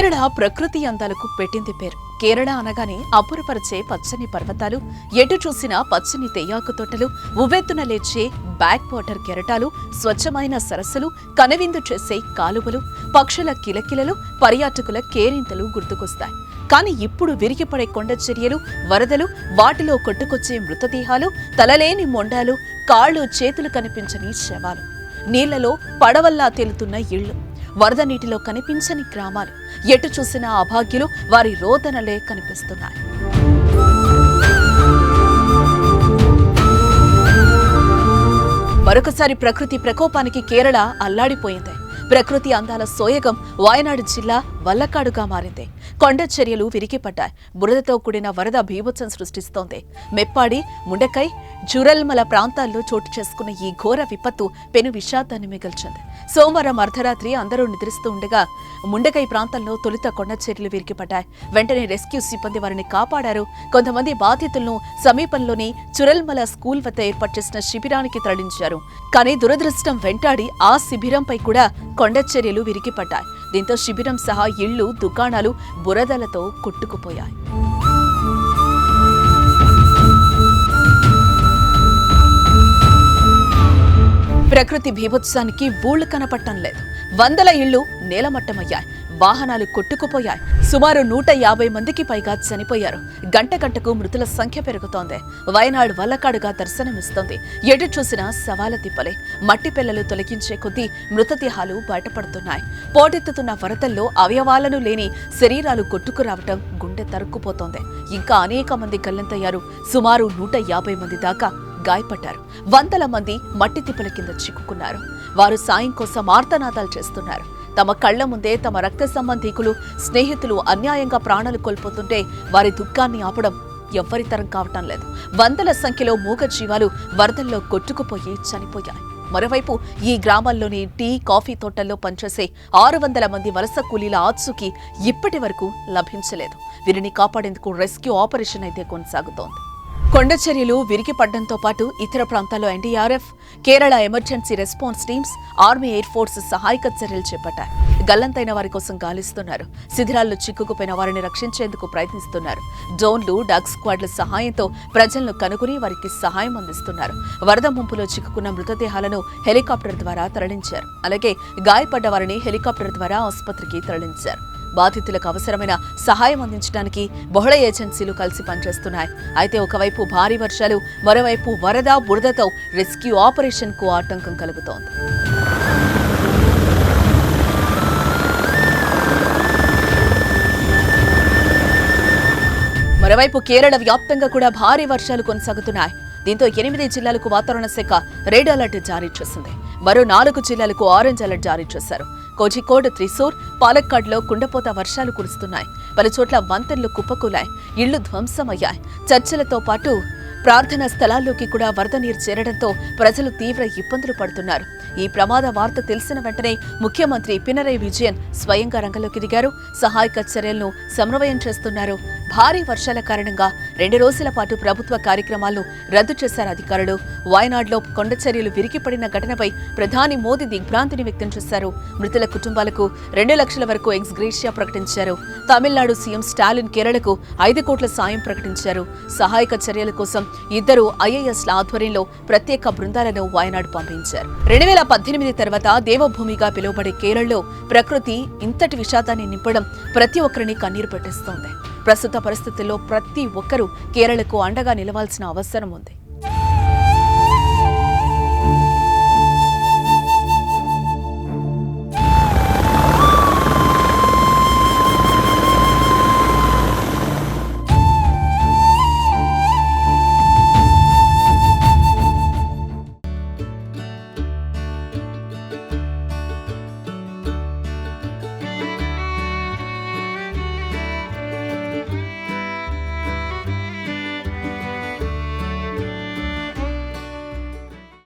కేరళ ప్రకృతి అందాలకు పెట్టింది పేరు. కేరళ అనగానే అబ్బురపరిచే పచ్చని పర్వతాలు ఎటు చూసినా పచ్చని తెయ్యాకు తోటలు ఉవ్వెత్తున లేచే బ్యాక్ వాటర్ కెరటాలు స్వచ్ఛమైన సరస్సులు కనవిందు చేసే కాలువలు పక్షుల కిలకిలలు పర్యాటకుల కేరింతలు గుర్తుకొస్తాయి. కానీ ఇప్పుడు విరిగిపడే కొండ చర్యలు వరదలు వాటిలో కొట్టుకొచ్చే మృతదేహాలు తలలేని మొండాలు కాళ్ళు చేతులు కనిపించని శవాలు. నీళ్ళలో పడవల్లా తేలుతున్న ఇళ్ళు వరద నీటిలో కనిపించని గ్రామాలు. ఎటు చూసినా అభాగ్యులు వారి రోదనలే కనిపిస్తున్నాయి. మరొకసారి ప్రకృతి ప్రకోపానికి కేరళ అల్లాడిపోయింది. ప్రకృతి అందాల సోయగం వాయనాడు జిల్లా వల్లకాడుగా మారింది. కొండ చర్యలు విరిగిపడ్డాయి. బురదతో కూడిన వరద భీభత్సం సృష్టిస్తోంది. మెప్పాడి ముండకై జురల్మల ప్రాంతాల్లో చోటు చేసుకున్న ఈ ఘోర విపత్తు పెను విషాదాన్ని మిగిల్చింది. సోమవారం అర్ధరాత్రి అందరూ నిద్రిస్తూ ఉండగా ముండకై ప్రాంతంలో తొలుత కొండ చర్యలు విరిగిపడ్డాయి. వెంటనే రెస్క్యూ సిబ్బంది వారిని కాపాడారు. కొంతమంది బాధితులను సమీపంలోని చురల్మల స్కూల్ వద్ద ఏర్పాటు చేసిన శిబిరానికి తరలించారు. కానీ దురదృష్టం వెంటాడి ఆ శిబిరంపై కూడా కొండ చర్యలు విరిగిపడ్డాయి. దీంతో శిబిరం సహా ఇళ్ళు దుకాణాలు బురదలతో కొట్టుకుపోయాయి. ప్రకృతి బీభత్సానికి బూళ్ళు కనపట్టం లేదు. వందల ఇళ్ళు నేలమట్టమయ్యాయి. వాహనాలు కొట్టుకుపోయాయి. సుమారు నూట యాభై మందికి పైగా చనిపోయారు. గంట గంటకు మృతుల సంఖ్య పెరుగుతోంది. వయనాడు వల్లకాడుగా దర్శనమిస్తోంది. ఎటు చూసినా సవాల తిప్పలే. మట్టి పిల్లలు తొలగించే కొద్దీ మృతదేహాలు బయటపడుతున్నాయి. పోటెత్తుతున్న వరదల్లో అవయవాలను లేని శరీరాలు కొట్టుకురావటం గుండె తరుక్కుపోతోంది. ఇంకా అనేక మంది గల్లంతయ్యారు. సుమారు నూట యాభై మంది దాకా గాయపడ్డారు. వందల మంది మట్టి తిప్పల కింద చిక్కుకున్నారు. వారు సాయం కోసం ఆర్తనాదాలు చేస్తున్నారు. తమ కళ్ళ ముందే తమ రక్త సంబంధీకులు స్నేహితులు అన్యాయంగా ప్రాణాలు కోల్పోతుంటే వారి దుఃఖాన్ని ఆపడం ఎవ్వరితరం కావటం లేదు. వందల సంఖ్యలో మూగ జీవాలు వరదల్లో కొట్టుకుపోయి చనిపోయాయి. మరోవైపు ఈ గ్రామాల్లోని టీ కాఫీ తోటల్లో పనిచేసే ఆరు వందల మంది వలస కూలీల ఆత్సుకి ఇప్పటి వరకు లభించలేదు. వీరిని కాపాడేందుకు రెస్క్యూ ఆపరేషన్ అయితే కొనసాగుతోంది. కొండ చర్యలు పాటు ఇతర ప్రాంతాల్లో NDRF Kerala emergency response teams army air force సహాయక చర్యలు చేపట్టాయి. గల్లంతైన వారి కోసం గాలిస్తున్నారు. శిథిరాల్లో చిక్కుకుపోయిన వారిని రక్షించేందుకు ప్రయత్నిస్తున్నారు. డ్రోన్లు డాగ్ స్క్వాడ్ల సహాయంతో ప్రజలను కనుగొని వారికి సహాయం అందిస్తున్నారు. వరద ముంపులో చిక్కుకున్న మృతదేహాలను హెలికాప్టర్ ద్వారా తరలించారు. అలాగే గాయపడ్డ వారిని హెలికాప్టర్ ద్వారా ఆసుపత్రికి తరలించారు. బాధితులకు అవసరమైన సహాయం అందించడానికి బహుళ ఏజెన్సీలు కలిసి పనిచేస్తున్నాయి. అయితే ఒకవైపు భారీ వర్షాలు మరోవైపు వరద బురదతో రెస్క్యూ ఆపరేషన్కు ఆటంకం కలుగుతోంది. మరోవైపు కేరళ వ్యాప్తంగా కూడా భారీ వర్షాలు కొనసాగుతున్నాయి. దీంతో ఎనిమిది జిల్లాలకు వాతావరణ శాఖ రెడ్ అలర్ట్ జారీ చేసింది. మరో నాలుగు జిల్లాలకు ఆరెంజ్ అలర్ట్ జారీ చేశారు. కోజికోడ్ త్రిశూర్ పాలక్కాడ్లో కుండపోత వర్షాలు కురుస్తున్నాయి. పలుచోట్ల వంతెనలు కుప్పకూలాయి. ఇళ్ళు ధ్వంసమయ్యాయి. చర్చలతో పాటు ప్రార్థనా స్థలాల్లోకి కూడా వరద నీరు చేరడంతో ప్రజలు తీవ్ర ఇబ్బందులు పడుతున్నారు. ఈ ప్రమాద వార్త తెలిసిన వెంటనే ముఖ్యమంత్రి పినరై విజయన్ స్వయంగా రంగంలోకి దిగారు. సహాయక చర్యలను సమన్వయం చేస్తున్నారు భారీ వర్షాల కారణంగా రెండు రోజుల పాటు ప్రభుత్వ కార్యక్రమాలను రద్దు చేశారు అధికారులు. వాయనాడ్లో కొండ చర్యలు విరిగిపడిన ఘటనపై ప్రధాని మోదీ దిగ్భ్రాంతిని వ్యక్తం చేశారు. మృతుల కుటుంబాలకు రెండు లక్షల వరకు ఎక్స్ గ్రేషియా ప్రకటించారు. తమిళనాడు సీఎం స్టాలిన్ కేరళకు ఐదు కోట్ల సాయం ప్రకటించారు. సహాయక చర్యల కోసం ఇద్దరు ఐఏఎస్ల ఆధ్వర్యంలో ప్రత్యేక బృందాలను వాయనాడు పంపించారు. రెండు వేల పద్దెనిమిది తర్వాత దేవభూమిగా పిలువబడే కేరళలో ప్రకృతి ఇంతటి విషాదాన్ని నింపడం ప్రతి ఒక్కరిని కన్నీరు పెట్టిస్తోంది. ప్రస్తుత పరిస్థితుల్లో ప్రతి ఒక్కరూ కేరళకు అండగా నిలవాల్సిన అవసరం ఉంది.